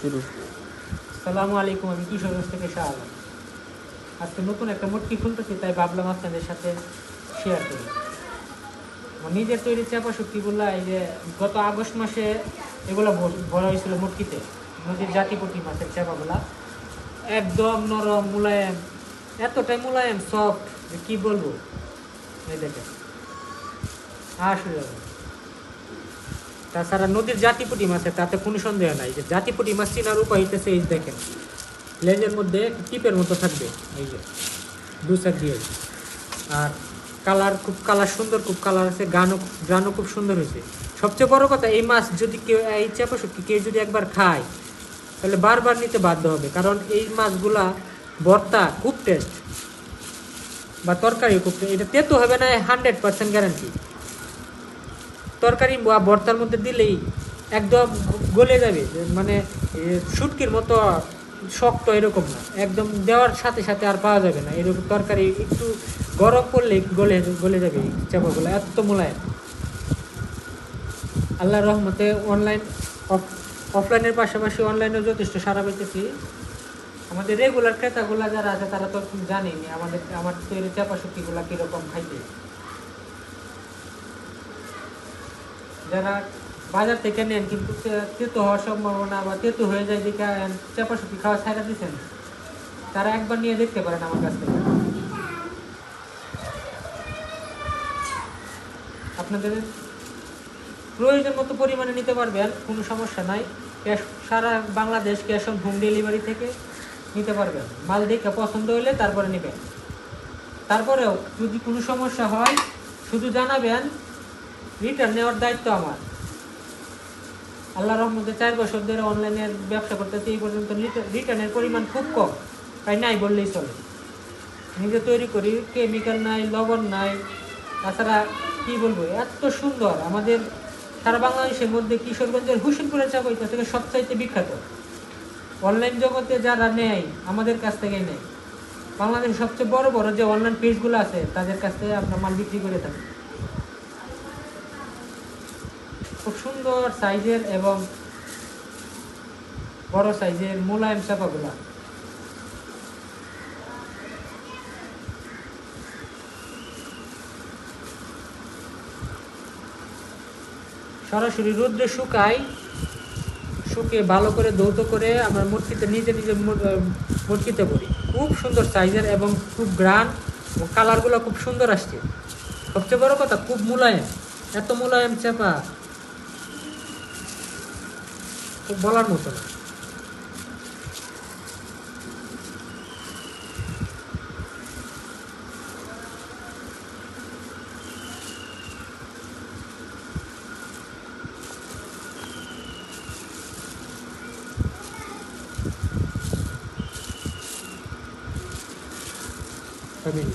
শুরু। সালামু আলাইকুম, আমি কিশোরগঞ্জ থেকে শাহ আজকে নতুন একটা মটকি খুলতেছি, তাই ভাবলাম আপনাদের সাথে শেয়ার করি। আমার নিজের তৈরি চাপা শক্তিগুলো এই যে গত আগস্ট মাসে এগুলো ভর- হয়েছিল মটকিতে নদীর জাতিপটি মাছের চাপাগুলা। একদম নরম, মুলায়েম, এতটাই মুলায়েম সফট কি বলব? এই আসলে তাছাড়া নদীর জাতিপুটি মাছের তাতে কোনো সন্দেহ নাই যে জাতিপুটি মাছ চিনার উপায় হইতেছে এই দেখেন। লেজের মধ্যে টিপের মতো থাকবে, এই যে, দু সাইড দিয়ে। আর কালার খুব কালার সুন্দর, খুব কালার আছে, গানও গানও খুব সুন্দর হয়েছে সবচেয়ে বড় কথা, এই মাছ যদি কেউ, এই চাপা কেউ যদি একবার খায়, তাহলে বারবার নিতে বাধ্য হবে। কারণ এই মাছগুলা ভর্তা খুব টেস্ট বা তরকারি খুব। এটা তেতো হবে না হান্ড্রেড পার্সেন্ট গ্যারান্টি তরকারি বা ভর্তার মধ্যে দিলেই একদম গলে যাবে। মানে শুটকির মতো শক্ত এরকম না। একদম দেওয়ার সাথে সাথে আর পাওয়া যাবে না। এরকম তরকারি একটু গরম করলে গলে গলে যাবে চাপাগুলো। এত মোলায়েম। আল্লাহ রহমতে অনলাইন অফলাইনের পাশাপাশি অনলাইনেও যথেষ্ট সারা পেতেছি। আমাদের রেগুলার ক্রেতাগুলো যারা আছে, তারা তো জানেনি আমাদের, আমার তৈরি চাপা শুটকিগুলো কীরকম খাইতে। যারা বাজার থেকে নেন কিন্তু তেতো হওয়ার সম্ভাবনা বা তেতো হয়ে যায় যে চাপা শুকি খাওয়া ছাড়া দিচ্ছেন তারা একবার নিয়ে দেখতে পারেন আমার কাছ থেকে। আপনাদের প্রয়োজন মতো পরিমাণে নিতে পারবেন, কোনো সমস্যা নাই। Cash, Sara Bangladesh cash on home delivery থেকে নিতে পারবেন। মাল দেখে পছন্দ হলে তারপরে নেবেন। তারপরেও যদি কোনো সমস্যা হয়, শুধু জানাবেন রিটার্ন নেওয়ার দায়িত্ব আমার। আল্লাহ রহমতে চার বছর ধরে অনলাইনের ব্যবসা করতেছি, এই পর্যন্ত রিটার্নের পরিমাণ খুব কম তাই নাই বললেই চলে। নিজে তৈরি করি কেমিক্যাল নাই, লবণ নাই, তাছাড়া কি বলব, এত সুন্দর। আমাদের সারা বাংলাদেশের মধ্যে কিশোরগঞ্জের হুসেনপুরের চা বইটা থেকে সবচাইতে বিখ্যাত। অনলাইন জগতে যারা নেয়, আমাদের কাছ থেকে নেয়। বাংলাদেশের সবচেয়ে বড় বড় যে অনলাইন পেজগুলো আছে, তাদের কাছ থেকে আমরা মাল বিক্রি করে থাকি। খুব সুন্দর সাইজের এবং বড় সাইজের মোলায়েম চাপাগুলা। সরাসরি রোদ্রে শুকাই, শুকিয়ে ভালো করে দৌত করে আমরা মুরগিতে নিজে নিজে মুরগিতে পড়ি খুব সুন্দর সাইজের এবং খুব গ্রান এবং কালারগুলো খুব সুন্দর আসছে। সবচেয়ে বড় কথা, খুব মোলায়েম। এত মোলায়েম চাপা খুব বলার মতো না Family.